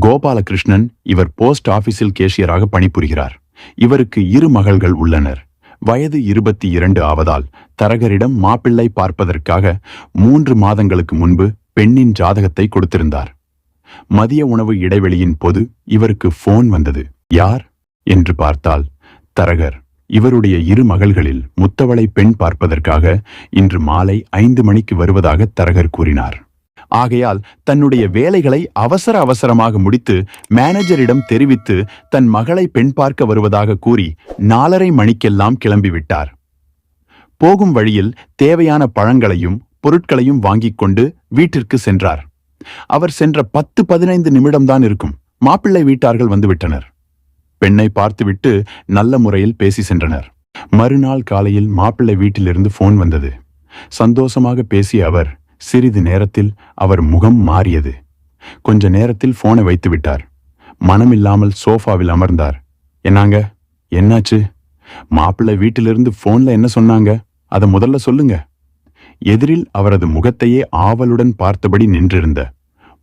கோபாலகிருஷ்ணன் இவர் போஸ்ட் ஆபீஸில் கேஷியராக பணிபுரிகிறார். இவருக்கு இரு மகள்கள் உள்ளனர். வயது இருபத்தி இரண்டு ஆவதால் தரகரிடம் மாப்பிள்ளை பார்ப்பதற்காக மூன்று மாதங்களுக்கு முன்பு பெண்ணின் ஜாதகத்தை கொடுத்திருந்தார். மதிய உணவு இடைவெளியின் போது இவருக்கு போன் வந்தது. யார்? என்று பார்த்தால் தரகர். இவருடைய இரு மகள்களில் முத்தவளை பெண் பார்ப்பதற்காக இன்று மாலை ஐந்து மணிக்கு வருவதாக தரகர் கூறினார். ஆகையால் தன்னுடைய வேலைகளை அவசர அவசரமாக முடித்து மேனேஜரிடம் தெரிவித்து தன் மகளை பெண் பார்க்க வருவதாக கூறி நாலரை மணிக்கெல்லாம் கிளம்பிவிட்டார். போகும் வழியில் தேவையான பழங்களையும் பொருட்களையும் வாங்கிக் கொண்டு வீட்டிற்கு சென்றார். அவர் சென்ற பத்து பதினைந்து நிமிடம்தான் இருக்கும். மாப்பிள்ளை வீட்டார்கள் வந்துவிட்டனர். பெண்ணை பார்த்துவிட்டு நல்ல முறையில் பேசி சென்றனர். மறுநாள் காலையில் மாப்பிள்ளை வீட்டிலிருந்து போன் வந்தது. சந்தோஷமாக பேசிய அவர் சிறிது நேரத்தில் அவர் முகம் மாறியது. கொஞ்ச நேரத்தில் போனை வைத்து விட்டார். மனமில்லாமல் சோஃபாவில் அமர்ந்தார். என்னாங்க? என்னாச்சு? மாப்பிள்ளை வீட்டிலிருந்து போன்ல என்ன சொன்னாங்க? அதை முதல்ல சொல்லுங்க. எதிரில் அவரது முகத்தையே ஆவலுடன் பார்த்தபடி நின்றிருந்த.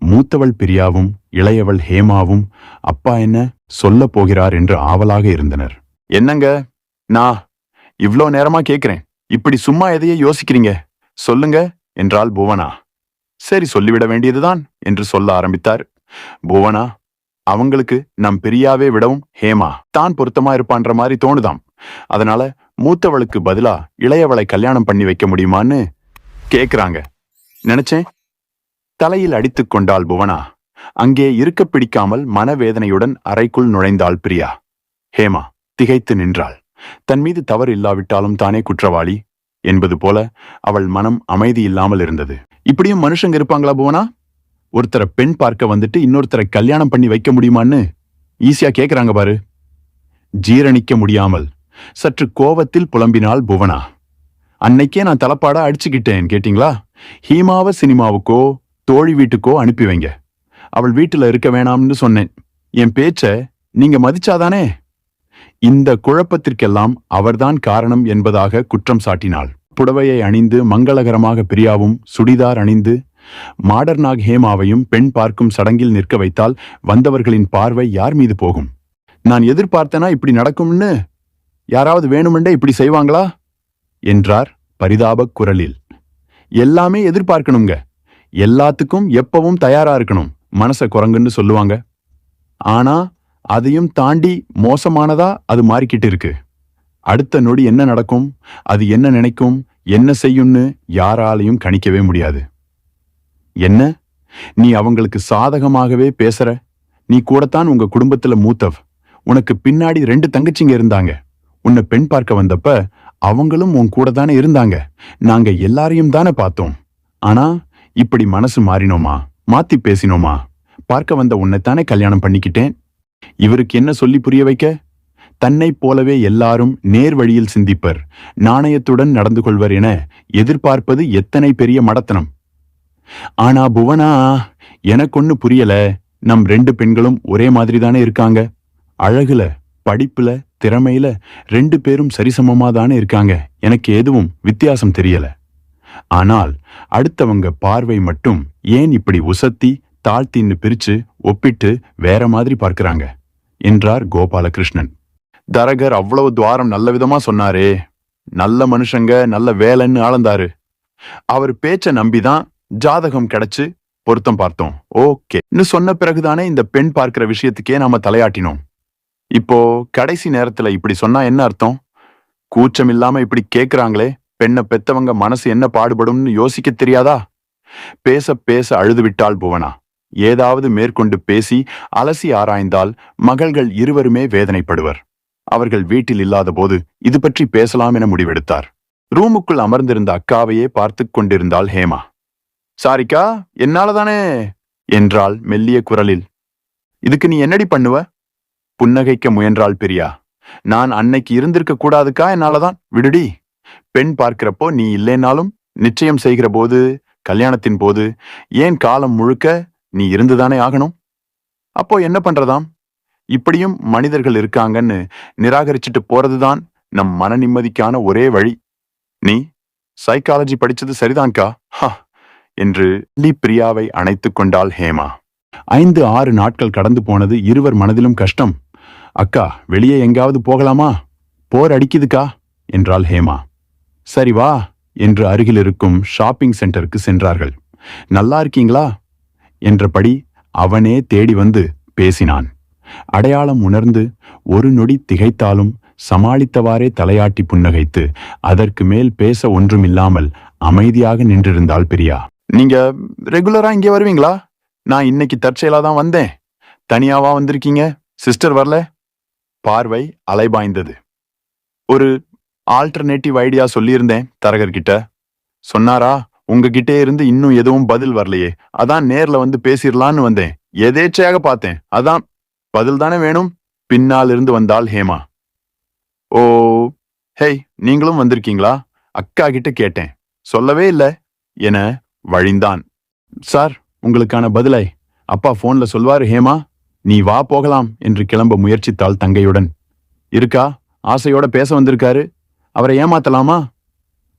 மூத்தவள் பிரியாவும் இளையவள் ஹேமாவும் அப்பா என்ன சொல்ல போகிறார் என்று ஆவலாக இருந்தனர். என்னங்க? நான் இவ்ளோ நேரமா கேக்குறேன். இப்படி சும்மா எதையே யோசிக்கிறீங்க? சொல்லுங்க. என்றாள் புவனா. சரி சொல்லிவிட வேண்டியதுதான் என்று சொல்ல ஆரம்பித்தார். புவனா அவங்களுக்கு நம் பெரியாவே விடவும் ஹேமா தான் பொருத்தமா இருப்பான்ற மாதிரி தோணுதாம். அதனால மூத்தவளுக்கு பதிலா இளையவளை கல்யாணம் பண்ணி வைக்க முடியுமான்னு கேக்குறாங்க. நினைச்சேன். தலையில் அடித்துக் கொண்டாள் புவனா. அங்கே இருக்க பிடிக்காமல் மனவேதனையுடன் அறைக்குள் நுழைந்தாள் பிரியா. ஹேமா திகைத்து நின்றாள். தன் மீது தவறு இல்லாவிட்டாலும் தானே குற்றவாளி? என்பது போல அவள் மனம் அமைதி இல்லாமல் இருந்தது. இப்படியும் மனுஷங்க இருப்பாங்களா புவனா? ஒருத்தரை பெண் பார்க்க வந்துட்டு இன்னொருத்தரை கல்யாணம் பண்ணி வைக்க முடியுமான்னு ஈஸியா கேக்குறாங்க பாரு. ஜீரணிக்க முடியாமல் சற்று கோவத்தில் புலம்பினாள் புவனா. அன்னைக்கே நான் தலப்பாடா அடிச்சுக்கிட்டேன் கேட்டிங்களா? ஹீமாவ சினிமாவுக்கோ தோழி வீட்டுக்கோ அனுப்பி வைங்க. அவள் வீட்டுல இருக்க வேணாம்னு சொன்னேன். என் பேச்ச நீங்க மதிச்சாதானே? இந்த குழப்பத்திற்கெல்லாம் அவர்தான் காரணம் என்பதாக குற்றம் சாட்டினாள். புடவையை அணிந்து மங்களகரமாக பிரியாவும் சுடிதார் அணிந்து மாடர்னாக் ஹேமாவையும் பெண் பார்க்கும் சடங்கில் நிற்க வைத்தால் வந்தவர்களின் பார்வை யார் மீது போகும்? நான் எதிர்பார்த்தனா இப்படி நடக்கும்னு? யாராவது வேணுமென்றே இப்படி செய்வாங்களா? என்றார் பரிதாபக் குரலில். எல்லாமே எதிர்பார்க்கணுங்க. எல்லாத்துக்கும் எப்பவும் தயாரா இருக்கணும். மனச குரங்குன்னு சொல்லுவாங்க. ஆனா அதையும் தாண்டி மோசமானதா அது மாறிக்கிட்டு இருக்கு. அடுத்த நொடி என்ன நடக்கும்? அது என்ன நினைக்கும்? என்ன செய்யும்னு யாராலையும் கணிக்கவே முடியாது. என்ன? நீ அவங்களுக்கு சாதகமாகவே பேசுற? நீ கூடத்தான் உங்க குடும்பத்துல மூத்தவ். உனக்கு பின்னாடி ரெண்டு தங்கச்சிங்க இருந்தாங்க. உன்னை பெண் பார்க்க வந்தப்ப அவங்களும் உன் கூட தானே இருந்தாங்க. நாங்க எல்லாரையும் தானே பார்த்தோம். ஆனா இப்படி மனசு மாறினோமா? மாத்தி பேசினோமா? பார்க்க வந்த உன்னைத்தானே கல்யாணம் பண்ணிக்கிட்டேன்? இவருக்கு என்ன சொல்லி புரிய வைக்க? தன்னைப் போலவே எல்லாரும் நேர் வழியில் சிந்திப்பர் நாணயத்துடன் நடந்து கொள்வர் என எதிர்பார்ப்பது எத்தனை பெரிய மடத்தனம். ஆனா புவனா எனக்கொன்னு புரியல. நம் ரெண்டு பெண்களும் ஒரே மாதிரி தானே இருக்காங்க. அழகுல படிப்புல திறமையில ரெண்டு பேரும் சரிசமமா தானே இருக்காங்க. எனக்கு எதுவும் வித்தியாசம் தெரியல. ஆனால் அடுத்தவங்க பார்வை மட்டும் ஏன் இப்படி உசத்தி தாழ்த்தின்னு பிரிச்சு ஒப்பிட்டு வேற மாதிரி பார்க்கிறாங்க என்றார் கோபாலகிருஷ்ணன். தரகர் அவ்வளவு துவாரம் நல்ல விதமா சொன்னாரே. நல்ல மனுஷங்க நல்ல வேலைன்னு ஆளந்தாரு. அவர் பேச்ச நம்பிதான் ஜாதகம் கிடைச்சு பொருத்தம் பார்த்தோம். ஓகே. இன்னும் சொன்ன பிறகுதானே இந்த பெண் பார்க்கிற விஷயத்துக்கே நாம தலையாட்டினோம். இப்போ கடைசி நேரத்துல இப்படி சொன்னா என்ன அர்த்தம்? கூச்சம் இல்லாம இப்படி கேக்குறாங்களே பெண்ணை பெத்தவங்க மனசு என்ன பாடுபடும்னு யோசிக்க தெரியாதா? பேச பேச அழுது விட்டாள் புவனா. ஏதாவது மேற்கொண்டு பேசி அலசி ஆராய்ந்தால் மகள்கள் இருவருமே வேதனைப்படுவர். அவர்கள் வீட்டில் இல்லாத போது இது பற்றி பேசலாம் என முடிவெடுத்தார். ரூமுக்குள் அமர்ந்திருந்த அக்காவையே பார்த்து கொண்டிருந்தாள் ஹேமா. சாரிக்கா என்னாலதானே? என்றாள் மெல்லிய குரலில். இதுக்கு நீ என்னடி பண்ணுவ? புன்னகைக்க முயன்றாள் பிரியா. நான் அன்னைக்கு இருந்திருக்க கூடாதுக்கா என்னாலதான்? விடுடி. பெண் பார்க்கிறப்போ நீ இல்லைனாலும் நிச்சயம் செய்கிற போது கல்யாணத்தின் போது ஏன் காலம் முழுக்க நீ இருந்துதானே ஆகணும்? அப்போ என்ன பண்றதாம்? இப்படியும் மனிதர்கள் இருக்காங்கன்னு நிராகரிச்சுட்டு போறதுதான் நம் மன நிம்மதிக்கான ஒரே வழி. நீ சைக்காலஜி படிச்சது சரிதான்கா ஹா! என்று லீ பிரியாவை அணைத்துக் கொண்டாள் ஹேமா. ஐந்து ஆறு நாட்கள் கடந்து போனது இருவர் மனதிலும் கஷ்டம். அக்கா வெளியே எங்காவது போகலாமா? போர் அடிக்குதுக்கா? என்றாள் ஹேமா. சரி வா என்று அருகில் இருக்கும் ஷாப்பிங் சென்டருக்கு சென்றார்கள். நல்லா இருக்கீங்களா? என்றபடி அவனே தேடி வந்து பேசினான். அடையாளம் உணர்ந்து ஒரு நொடி திகைத்தாலும் சமாளித்தவாறே தலையாட்டி புன்னகைத்து அதற்கு மேல் பேச ஒன்றுமில்லாமல் அமைதியாக நின்றிருந்தாள் பிரியா. நீங்க ரெகுலரா இங்கே வருவீங்களா? நான் இன்னைக்கு தற்செயலா தான் வந்தேன். தனியாவா வந்திருக்கீங்க? சிஸ்டர் வரல? பார்வை அலைபாய்ந்தது. ஒரு ஆல்டர்னேட்டிவ் ஐடியா சொல்லியிருந்தேன் தரகர்கிட்ட. சொன்னாரா? உங்ககிட்டே இருந்து இன்னும் எதுவும் பதில் வரலையே. அதான் நேர்ல வந்து பேசிடலான்னு வந்தேன். எதேச்சையாக பார்த்தேன். அதான் பதில் தானே வேணும்? பின்னால் இருந்து வந்தாள் ஹேமா. ஓ ஹேய் நீங்களும் வந்திருக்கீங்களா? அக்கா கிட்ட கேட்டேன். சொல்லவே இல்ல என வழிந்தான். சார் உங்களுக்கான பதிலை. அப்பா போன்ல சொல்வாரு ஹேமா நீ வா போகலாம் என்று கிளம்ப முயற்சித்தாள் தங்கையுடன். இருக்கா? ஆசையோட பேச வந்திருக்காரு. அவரை ஏமாத்தலாமா?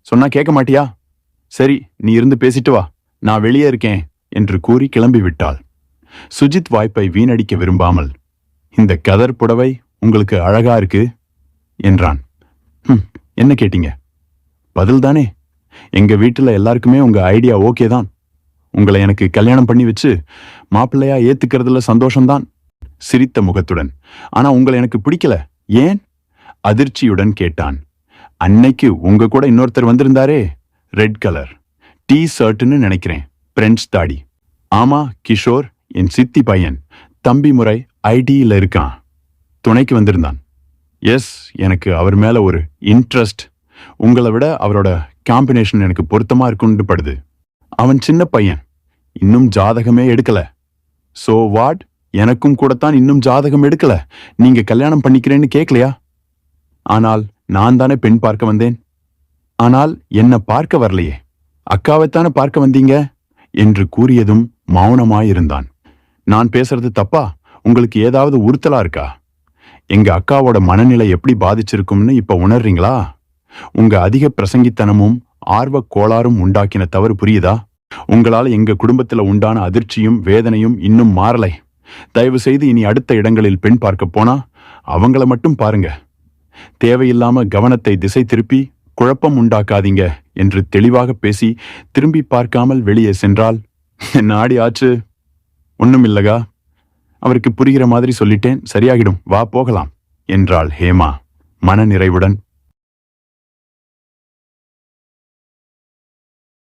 சொன்னா கேட்க மாட்டியா? சரி நீ இருந்து பேசிட்டு வா. நான் வெளியே இருக்கேன் என்று கூறி கிளம்பிவிட்டாள். சுஜித் வாய்ப்பை வீணடிக்க விரும்பாமல் இந்த கதர் புடவை உங்களுக்கு அழகா இருக்கு? என்றான். என்ன கேட்டீங்க? பதில் தானே. எங்க வீட்டில் எல்லாருக்குமே உங்க ஐடியா ஓகே தான். உங்களை எனக்கு கல்யாணம் பண்ணி வச்சு மாப்பிள்ளையா ஏத்துக்கிறதுல சந்தோஷம்தான். சிரித்த முகத்துடன். ஆனா உங்களை எனக்கு பிடிக்கல. ஏன்? அதிர்ச்சியுடன் கேட்டான். அன்னைக்கு உங்க கூட இன்னொருத்தர் வந்திருந்தாரே. Red colour. டீ ஷர்ட்னு நினைக்கிறேன். பிரெஞ்ச் தாடி. ஆமா கிஷோர் என் சித்தி பையன். தம்பி முறை ஐடியில் இருக்கான். துணைக்கு வந்திருந்தான். எஸ் எனக்கு அவர் மேல ஒரு இன்ட்ரஸ்ட் உங்களை விட அவரோட காம்பினேஷன் எனக்கு பொருத்தமா இருக்குன்னு படுது. அவன் சின்ன பையன். இன்னும் ஜாதகமே எடுக்கல. சோ வாட் எனக்கும் கூடத்தான் இன்னும் ஜாதகம் எடுக்கல. நீங்க கல்யாணம் பண்ணிக்கிறேன்னு கேட்கலையா ஆனால் நான் தானே பெண் பார்க்க வந்தேன். ஆனால் என்ன பார்க்க வரலையே. அக்காவைத்தானே பார்க்க வந்தீங்க? என்று கூறியதும் மௌனமாயிருந்தான். நான் பேசுறது தப்பா? உங்களுக்கு ஏதாவது உறுத்தலா இருக்கா? எங்க அக்காவோட மனநிலை எப்படி பாதிச்சிருக்கும்னு இப்ப உணர்றீங்களா? உங்க அதிக பிரசங்கித்தனமும் ஆர்வக் கோளாறும் உண்டாக்கின தவறு புரியுதா? உங்களால் எங்க குடும்பத்துல உண்டான அதிர்ச்சியும் வேதனையும் இன்னும் மாறலை. தயவு செய்து இனி அடுத்த இடங்களில் பெண் பார்க்க போனா அவங்கள மட்டும் பாருங்க. தேவையில்லாம கவனத்தை திசை திருப்பி குழப்பம் உண்டாக்காதீங்க என்று தெளிவாக பேசி திரும்பி பார்க்காமல் வெளியே சென்றால் நாடி ஆச்சு. ஒன்றும் இல்லகா அவருக்கு புரிகிற மாதிரி சொல்லிட்டேன். சரியாகிடும். வா போகலாம் என்றாள் ஹேமா மனநிறைவுடன்.